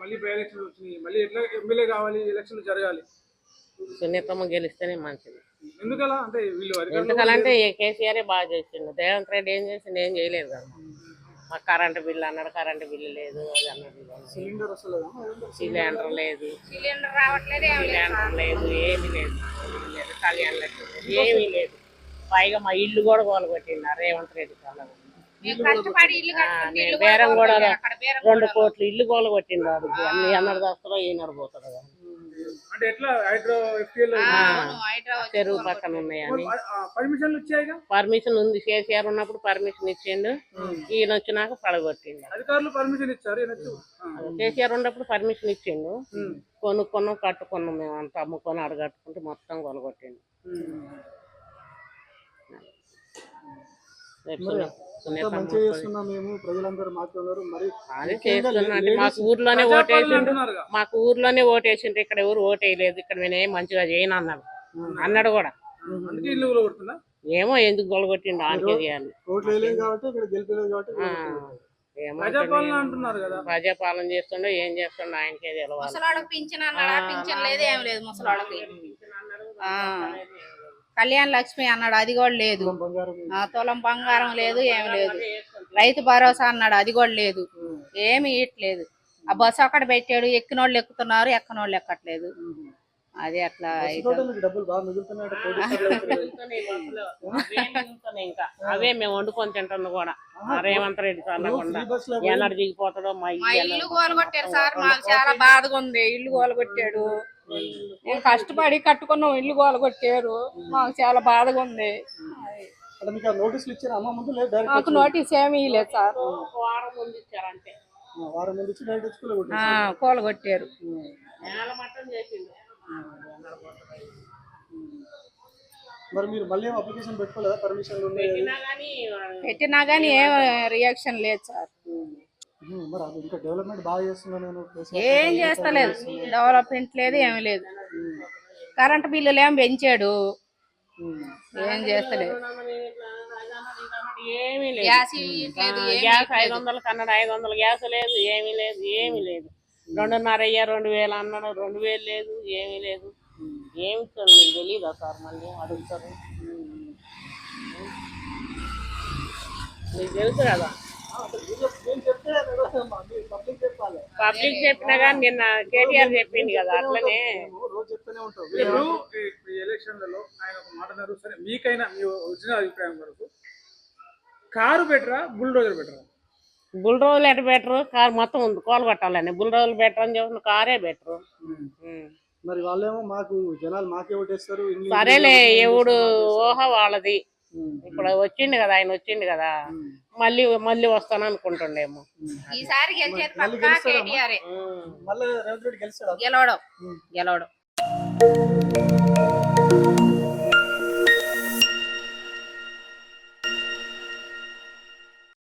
మళ్ళీ బై వచ్చినాయి. మళ్ళీ ఎట్లా ఎమ్మెల్యే కావాలి? ఎలక్షన్ జరగాలి. సున్నితమ్మ గెలిస్తేనే మంచిది. ఎందుకలా? అంటే వీళ్ళు కేసీఆర్ బాగా చేసిండు. రేవంత్ రెడ్డి ఏం చేసిండు? ఏం చేయలేదు కదా. మాకు కరెంటు బిల్లు అన్నాడు. కరెంటు బిల్లు లేదు. అది అన్నాడు. సిలిండర్ లేదు. సిలిండర్ రావట్లేదు ఏం లేదు. సిలిండర్ లేదు. ఏమీ లేదు. కళ్యాణ్ లక్ష్మి లేదు, ఏమీ లేదు. పైగా మా ఇల్లు కూడా కొలగొట్టిండు రేవంత్ రెడ్డి కాలం బేరం కూడా రెండు కోట్లు ఇల్లు కొలగొట్టిండు వాడికి అన్ని ఎన్నడు వస్తాడో ఈనాడు పోతాడు చెరువు పక్కన ఉన్నాయని పర్మిషన్ ఉంది. కేసీఆర్ ఉన్నప్పుడు పర్మిషన్ ఇచ్చిండు. ఈయన వచ్చినాక పడగొట్టిండు. కేసీఆర్ ఉన్నప్పుడు పర్మిషన్ ఇచ్చిండు. కొనుక్కున్నాం కట్టుకున్నాం మేము అంతా అమ్ముకొని అడగట్టుకుంటే మొత్తం కొలగొట్టిండు. మంచిగా చేస్తున్నాం మేము? ప్రజలందరూ మాకు మరి ఊర్లోనే ఓటేసిండు అంటున్నారుగా. మాకు ఊర్లోనే ఓటేసిండు ఇక్కడ ఎవరు ఓటేయలేదు. ఇక్కడ నేను ఏం మంచిగా చేయను అన్నాడు. అన్నాడు కూడా. ఏమో ఎందుకు గొలగొట్టిండు ఆనికే చేయాలి. ప్రజాపాలన అంటున్నారు కదా. ప్రజాపాలన చేస్తుండో ఏం చేస్తుండో ఆయనకే ముసలాడకు పింఛన్ అన్నాడా? పింఛన్ లేదు ఏం లేదు ముసలాడకి. కళ్యాణ్ లక్ష్మి అన్నాడు అది కూడా లేదు. తులం బంగారం లేదు. ఏం లేదు రైతు భరోసా అన్నాడు అది కూడా లేదు. ఏమి ఇయట్లేదు ఆ బస్సు అక్కడ పెట్టాడు ఎక్కినోళ్ళు ఎక్కుతున్నారు ఎక్కనోళ్ళు ఎక్కట్లేదు. అది అట్లా. అవే మిగులుతున్నాయి ఇంకా. అవే మేము వండుకొని తింటున్నాం కూడా. రేవంత్ రెడ్డి బస్సులో ఎన్నడు దిగిపోతాడో మా ఇల్లు గోలగొట్టారు సార్ మాకు చాలా బాధగా ఉంది. ఇల్లు గోలగొట్టాడు. మేము కష్టపడి కట్టుకున్నాం ఇల్లు గోలగొట్టారు మాకు చాలా బాధగా ఉంది. మీకు నోటీస్ ఏమీ లేదు సార్. వారం ముందు ఇచ్చారంటే. కూలగొట్టారు. మరి మీరు మళ్ళీ అప్లికేషన్ పెట్టుకోలేదా? ఉన్నాయి పెట్టినా కానీ ఏం రియాక్షన్ లేదు సార్. మరి అది ఇంకా డెవలప్మెంట్ బాగా చేస్తున్నా నేను ఏం చేస్తలేదు. డెవలప్మెంట్ లేదు ఏమీ లేదు. కరెంట్ బిల్లులు ఏం పెంచాడు. ఏం చేస్తలేదు. ఏమీ లేదు. గ్యాస్ ఐదు వందలు కన్నాడు ఐదు వందలు గ్యాస్ లేదు ఏమీ లేదు ఏమీ లేదు. రెండున్నర అయ్యా రెండు వేలు అన్నాడు రెండు వేలు లేదు ఏమీ లేదు. ఏమి ఇస్తారు మీకు తెలీదా సార్ మళ్ళీ అడుగుతారు? మీకు తెలుసు కదా? పబ్లిక్ చెప్పాలి పబ్లిక్ చెప్పినా కానీ నిన్న కేటీఆర్ చెప్పింది కదా అట్లనే. ఇప్పుడు ఈ- ఎలక్షన్లలో ఆయన ఒక మాట అన్నారు సరే మీకైనా మీ ఒరిజినల్ అభిప్రాయం వరకు కారు బెటరా బుల్డోజర్ బెటరా బుల్ రోజులు ఎటు బెటరు కారు మొత్తం ఉంది కోలు కొట్టాలని బుల్ రోజులు బెటర్ అని చెప్పిన కారే బెటరు మరి వాళ్ళేమో మాకు జనాలు మాకే ఓటేస్తారు సరేలే ఎవడు ఊహ వాళ్ళది. ఇప్పుడు వచ్చిండు కదా ఆయన వచ్చిండు కదా. మళ్ళీ మళ్ళీ వస్తాను అనుకుంటుండేమో. ఈసారి గెలిచేది పక్కా కేటీఆర్. గెలవడం. గెలవడం.